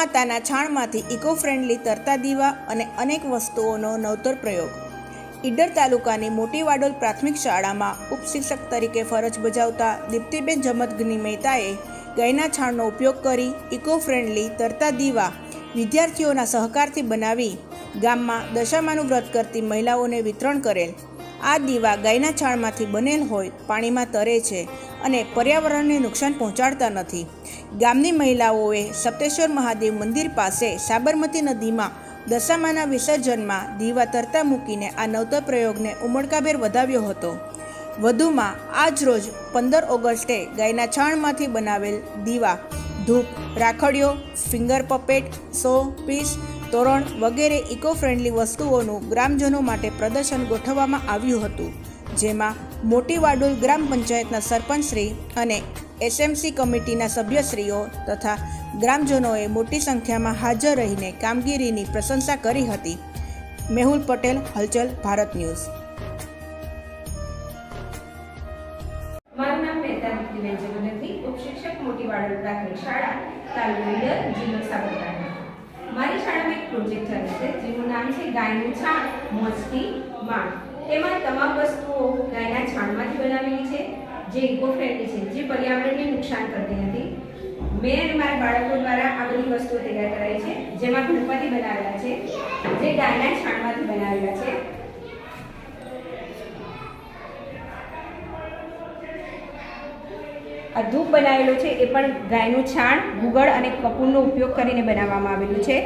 ગૌમાતાના છાણમાંથી eco friendly તરતા દીવા અને અનેક વસ્તુઓનો નવતર પ્રયોગ. ઈડર તાલુકાની મોટી વાડોલ પ્રાથમિક શાળામાં ઉપશિક્ષક તરીકે ફરજ બજાવતા દીપ્તિબેન જમતગની મહેતાએ ગાયના છાણનો ઉપયોગ કરી ઇકો ફ્રેન્ડલી તરતા દીવા વિદ્યાર્થીઓના સહકારથી બનાવી ગામમાં દશામાનું વ્રત કરતી મહિલાઓને વિતરણ કરેલ. આ દીવા ગાયના છાણમાંથી બનેલ હોય, પાણીમાં તરે છે અને પર્યાવરણને નુકસાન પહોંચાડતા નથી. ગામની મહિલાઓએ સપ્તેશ્વર મહાદેવ મંદિર પાસે સાબરમતી નદીમાં દશામાના વિસર્જનમાં દીવા તરતા મૂકીને આ નવતર પ્રયોગને ઉમળકાભેર વધાવ્યો હતો. વધુમાં, આજ રોજ પંદર ઓગસ્ટે ગાયના છાણમાંથી બનાવેલ દીવા, ધૂપ રાખડીઓ ફિંગર પપેટ, સો પીસ, તોરણ વગેરે ઇકો ફ્રેન્ડલી વસ્તુઓનું ગ્રામજનો માટે પ્રદર્શન ગોઠવવામાં આવ્યું હતું. જેમાં મોટી વાડોલ ગ્રામ પંચાયતના સરપંચશ્રી અને એસએમસી કમિટીના સભ્યશ્રીઓ તથા ગ્રામજનોએ મોટી સંખ્યામાં હાજર રહીને કામગીરીની પ્રશંસા કરી હતી. મેહુલ પટેલ, હલચલ, ભારત ન્યૂઝ. મારું શાળામાં એક પ્રોજેક્ટ ચાલે છે, જેનું નામ છે ગાયનું છાણ મોજથી માણ. તેમાં તમામ વસ્તુઓ ગાયના છાણમાંથી બનાવેલી છે, જે ઇકો ફ્રેન્ડલી છે, જે પર્યાવરણને નુકસાન કરતી નથી. મેં મારા બાળકો દ્વારા આ બધી વસ્તુઓ તૈયાર કરાવી છે, જેમાં ગણપતિ બનાવેલા છે, જે ગાયના છાણમાંથી બનાવેલા છે. આ ધૂપ બનાવેલો છે, એ પણ ગાયનું છાણ ગુગળ અને કપૂરનો ઉપયોગ કરીને બનાવવામાં આવેલું છે.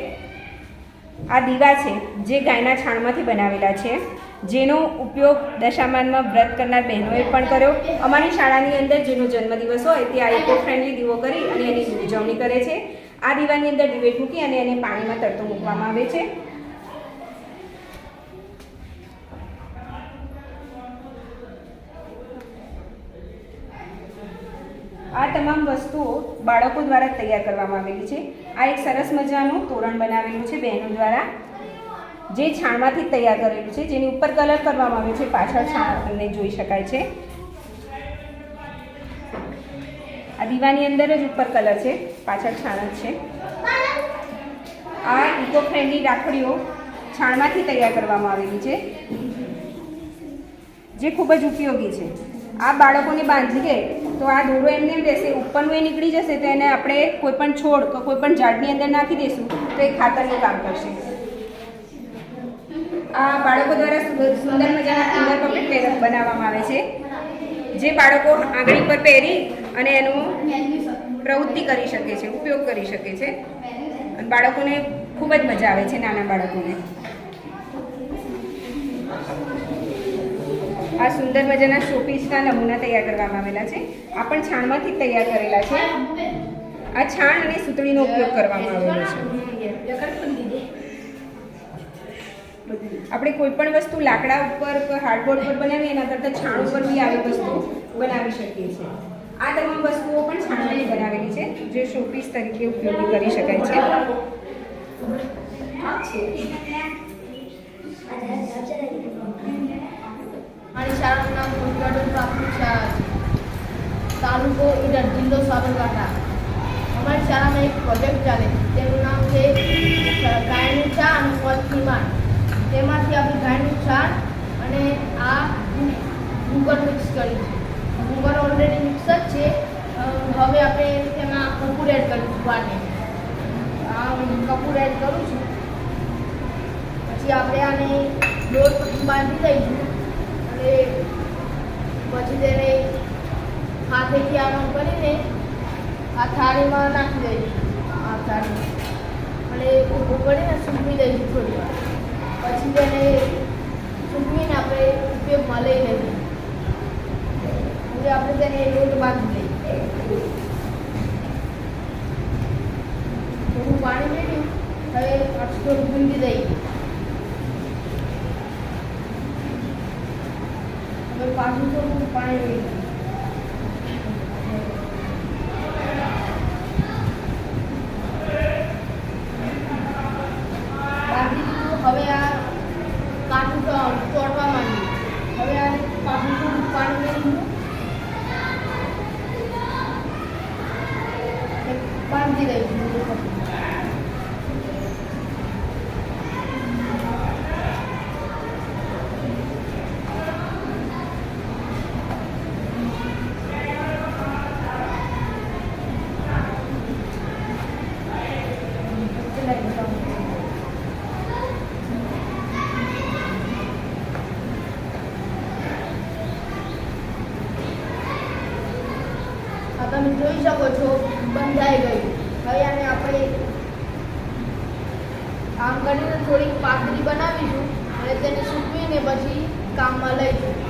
આ દીવા છે, જે ગાયના છાણમાંથી બનાવેલા છે. જેનો ઉપયોગ દશામાનમાં વ્રત કરનાર બહેનોએ પણ કર્યો. અમારી શાળાની અંદર જેનો જન્મદિવસ હોય તે આ ઇકો ફ્રેન્ડલી દીવો કરી અને એની ઉજવણી કરે છે. આ દીવાની અંદર ડિબેટ મૂકી અને એને પાણીમાં તરતો મૂકવામાં આવે છે. આ તમામ વસ્તુઓ બાળકો દ્વારા તૈયાર કરવામાં આવેલી છે. આ એક સરસ મજાનું તોરણ બનાવેલું છે બહેનો દ્વારા. જે છાણમાંથી તૈયાર કરેલું છે, જેની ઉપર કલર કરવામાં આવ્યો છે, પાછળ છાણ તમને જોઈ શકાય છે. આ દીવાની અંદર જ ઉપર કલર છે, પાછળ છાણ જ છે. આ ઇકો ફ્રેન્ડલી રાખડીઓ છાણમાંથી તૈયાર કરવામાં આવેલી છે, જે ખૂબ જ ઉપયોગી છે. આ બાળકોને બાંધી લે તો આ દોરો એમને એમ રહેશે, ઉપરનું એ નીકળી જશે તો એને આપણે કોઈપણ છોડ કે કોઈ પણ ઝાડની અંદર નાખી દઈશું તો એ ખાતરનું કામ કરશે. આ બાળકો દ્વારા સુંદર- મજાના ફિંગર પપેટ બનાવવામાં આવે છે. જે બાળકો આંગળી પર પહેરી અને એનું પ્રવૃત્તિ કરી શકે છે, ઉપયોગ કરી શકે છે. અને બાળકોને ખૂબ જ મજા આવે છે, નાના બાળકોને. આ સુંદર મજાના શોપીસના નમૂના તૈયાર કરવામાં આવેલા છે. આ પણ છાણમાંથી તૈયાર કરેલા છે. આ છાણ અને સૂતળીનો ઉપયોગ કરવામાં આવેલો છે. આપણે કોઈ પણ વસ્તુ લાકડા ઉપર કે હાર્ડબોર્ડ પર બનાવીએ એના કરતાં છાણ ઉપર બી આવી વસ્તુ બનાવી શકીએ છીએ. આ તમામ વસ્તુઓ પણ છાણની બનાવેલી છે જે શોપીસ તરીકે ઉપયોગી કરી શકાય છે. તાલુકો ઈડર જિલ્લો સાબરકાંઠા. અમારી શાળામાં એક પ્રોજેક્ટ ચાલે તેનું નામ છે ગાયનું છાણ અને મધની માણ તેમાંથી આપણે ગાયનું છાણ અને આ ગુગર મિક્સ કરીશું છે. ગુગર ઓલરેડી મિક્સ જ છે. હવે આપણે તેમાં કપૂર એડ કરીશું વાટે. આ કપૂર એડ કરું છું. પછી આપણે આને લોટ બાંધી દઈશું. અને પછી તેને હાથેથી આમ કરીને આ થાળીમાં નાખી દઈશું. આ થાળી. અને ઊભું કરીને સૂકવી દઈશું થોડી વાર પછી તેને સૂકવીને આપણે ઉપયોગમાં લઈ લઈએ હવે આપણે તેને લોટ બાંધી લઈએ થોડું પાણી મેળવ્યું હવે થોડું ગુંદી દઈએ હવે પાછું થોડું પાણી મેળવ્યું gì đấy તમે જોઈ શકો છો બંધાઈ ગયું હવે આને આપણે આમ કરીને થોડીક પાતળી બનાવીશું અને તેને સૂકવીને પછી કામમાં લઈશું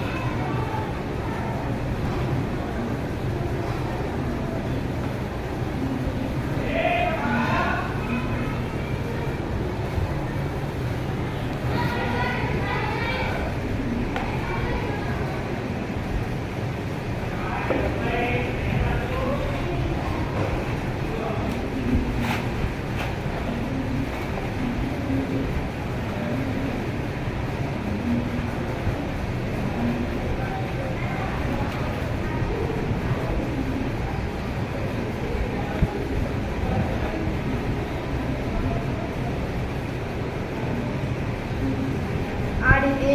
આ રીતે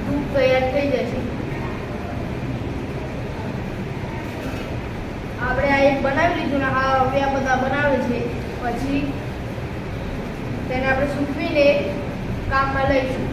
દૂધ તૈયાર થઈ જશે આપણે આ એક બનાવી લીધું ને આ હવે આ બધા બનાવે છે. પછી તેને આપણે સૂકવીને કામમાં લઈશું.